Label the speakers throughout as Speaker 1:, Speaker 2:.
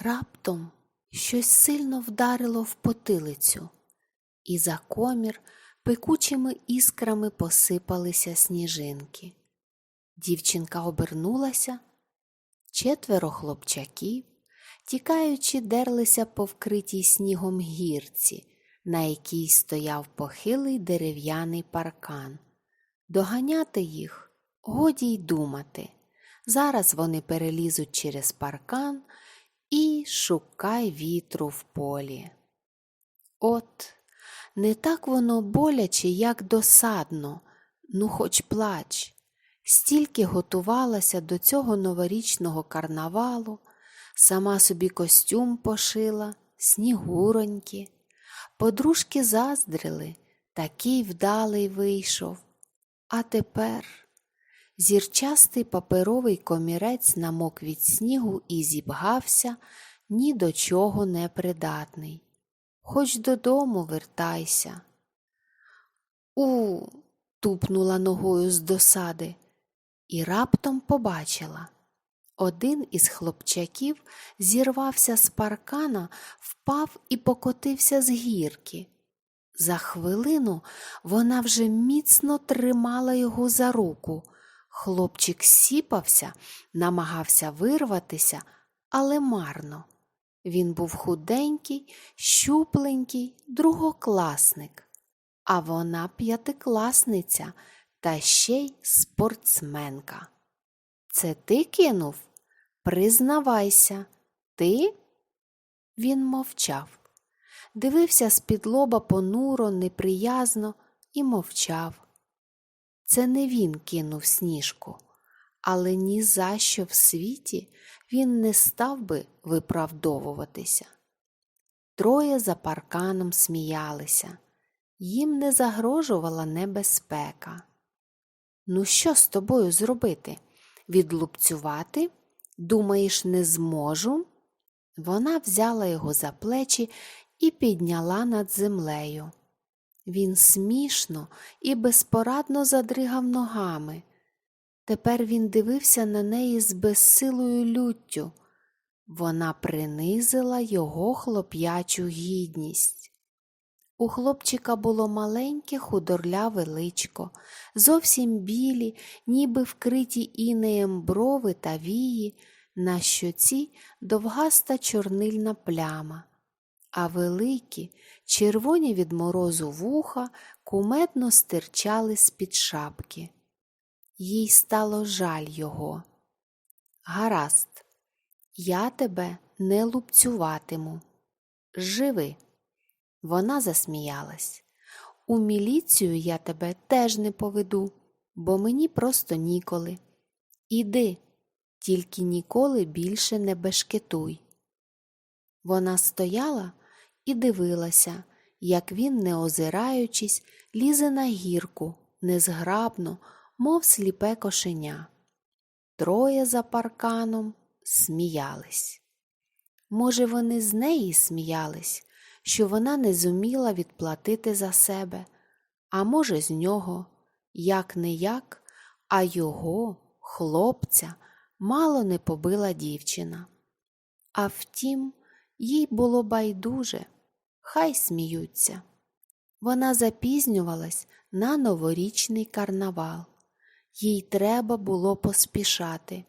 Speaker 1: Раптом щось сильно вдарило в потилицю, і за комір пекучими іскрами посипалися сніжинки. Дівчинка обернулася, четверо хлопчаків, тікаючи, дерлися по вкритій снігом гірці, на якій стояв похилий дерев'яний паркан. Доганяти їх годі й думати. Зараз вони перелізуть через паркан і шукай вітру в полі. От, не так воно боляче, як досадно, ну хоч плач. Стільки готувалася до цього новорічного карнавалу, сама собі костюм пошила, снігуроньки. Подружки заздрили, такий вдалий вийшов. А тепер зірчастий паперовий комірець намок від снігу і зібгався, ні до чого не придатний. Хоч додому вертайся. У. тупнула ногою з досади і раптом побачила. Один із хлопчаків зірвався з паркана, впав і покотився з гірки. За хвилину вона вже міцно тримала його за руку. Хлопчик сіпався, намагався вирватися, але марно. Він був худенький, щупленький, другокласник, а вона п'ятикласниця та ще й спортсменка. Це ти кинув? Признавайся, ти? Він мовчав. Дивився з-під лоба понуро, неприязно і мовчав. Це не він кинув сніжку, але ні за що в світі він не став би виправдовуватися. Троє за парканом сміялися, їм не загрожувала небезпека. Ну, що з тобою зробити? Відлупцювати? Думаєш, не зможу? Вона взяла його за плечі і підняла над землею. Він смішно і безпорадно задригав ногами. Тепер він дивився на неї з безсилою люттю. Вона принизила його хлоп'ячу гідність. У хлопчика було маленьке худорляве личко, зовсім білі, ніби вкриті інеєм брови та вії, на щоці довгаста чорнильна пляма, а великі, червоні від морозу вуха кумедно стирчали з-під шапки. Їй стало жаль його. Гаразд, я тебе не лупцюватиму. Живи. Вона засміялась. У міліцію я тебе теж не поведу, бо мені просто ніколи. Іди, тільки ніколи більше не бешкетуй. Вона стояла і дивилася, як він, не озираючись, лізе на гірку, незграбно, мов сліпе кошеня. Троє за парканом сміялись. Може, вони з неї сміялись, що вона не зуміла відплатити за себе, а може, з нього, як не як, а його, хлопця, мало не побила дівчина. А втім, їй було байдуже, хай сміються. Вона запізнювалась на новорічний карнавал. Їй треба було поспішати.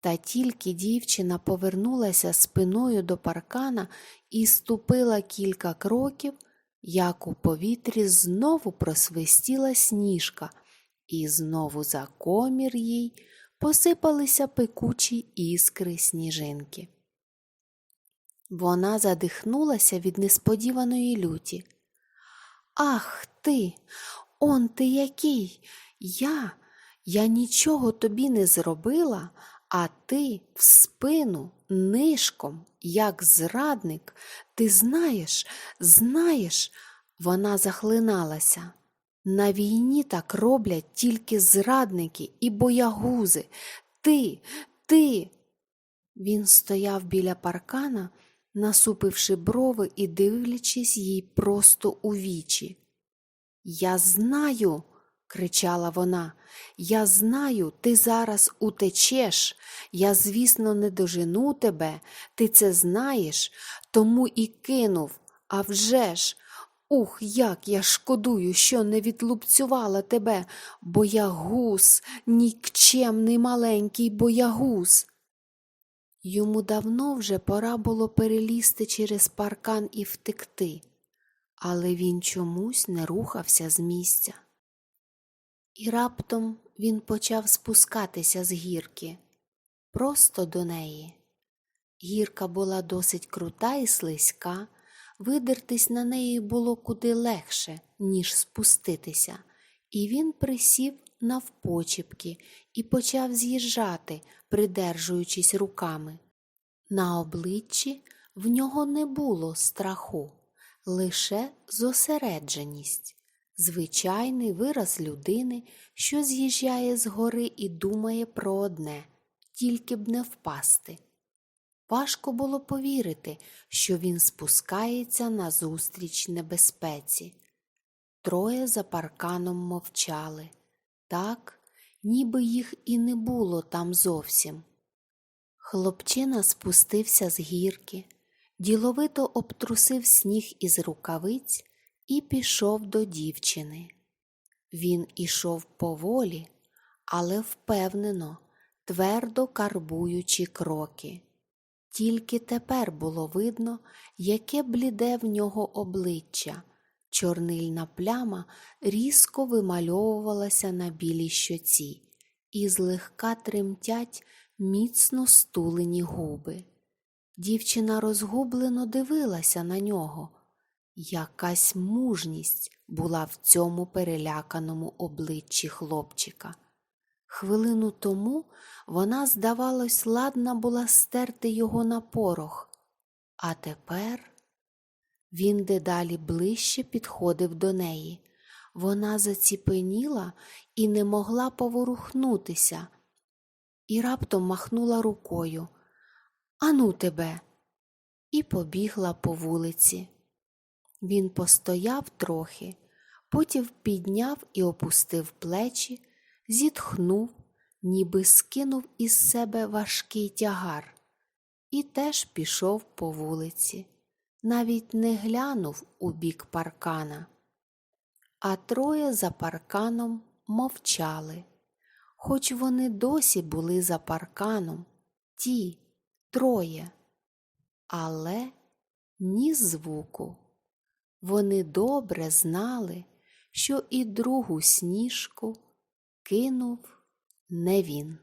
Speaker 1: Та тільки дівчина повернулася спиною до паркана і ступила кілька кроків, як у повітрі знову просвистіла сніжка, і знову за комір їй посипалися пекучі іскри сніжинки. Вона задихнулася від несподіваної люті. Ах ти, он ти який? Я, я нічого тобі не зробила, а ти в спину нишком, як зрадник, ти знаєш, знаєш, вона захлиналася. На війні так роблять тільки зрадники і боягузи. Ти, ти. Він стояв біля паркана, насупивши брови і дивлячись їй просто у вічі. Я знаю, кричала вона. Я знаю, ти зараз утечеш. Я, звісно, не дожену тебе, ти це знаєш, тому і кинув. А вже ж, ух, як я шкодую, що не відлупцювала тебе, боягуз, нікчемний маленький боягуз. Йому давно вже пора було перелізти через паркан і втекти, але він чомусь не рухався з місця. І раптом він почав спускатися з гірки, просто до неї. Гірка була досить крута і слизька, видертись на неї було куди легше, ніж спуститися, і він присів навпочіпки і почав з'їжджати, придержуючись руками. На обличчі в нього не було страху, лише зосередженість, звичайний вираз людини, що з'їжджає з гори і думає про одне, тільки б не впасти. Важко було повірити, що він спускається назустріч небезпеці. Троє за парканом мовчали, так, ніби їх і не було там зовсім. Хлопчина спустився з гірки, діловито обтрусив сніг із рукавиць і пішов до дівчини. Він ішов поволі, але впевнено, твердо карбуючи кроки. Тільки тепер було видно, яке бліде в нього обличчя. Чорнильна пляма різко вимальовувалася на білій щоці, і злегка тремтять міцно стулені губи. Дівчина розгублено дивилася на нього. Якась мужність була в цьому переляканому обличчі хлопчика. Хвилину тому вона, здавалось, ладна була стерти його на порох, а тепер він дедалі ближче підходив до неї. Вона заціпеніла і не могла поворухнутися, і раптом махнула рукою. Ану тебе, і побігла по вулиці. Він постояв трохи, потім підняв і опустив плечі, зітхнув, ніби скинув із себе важкий тягар, і теж пішов по вулиці, навіть не глянув у бік паркана. А троє за парканом мовчали, хоч вони досі були за парканом, ті троє, але ні звуку. Вони добре знали, що і другу сніжку кинув не він.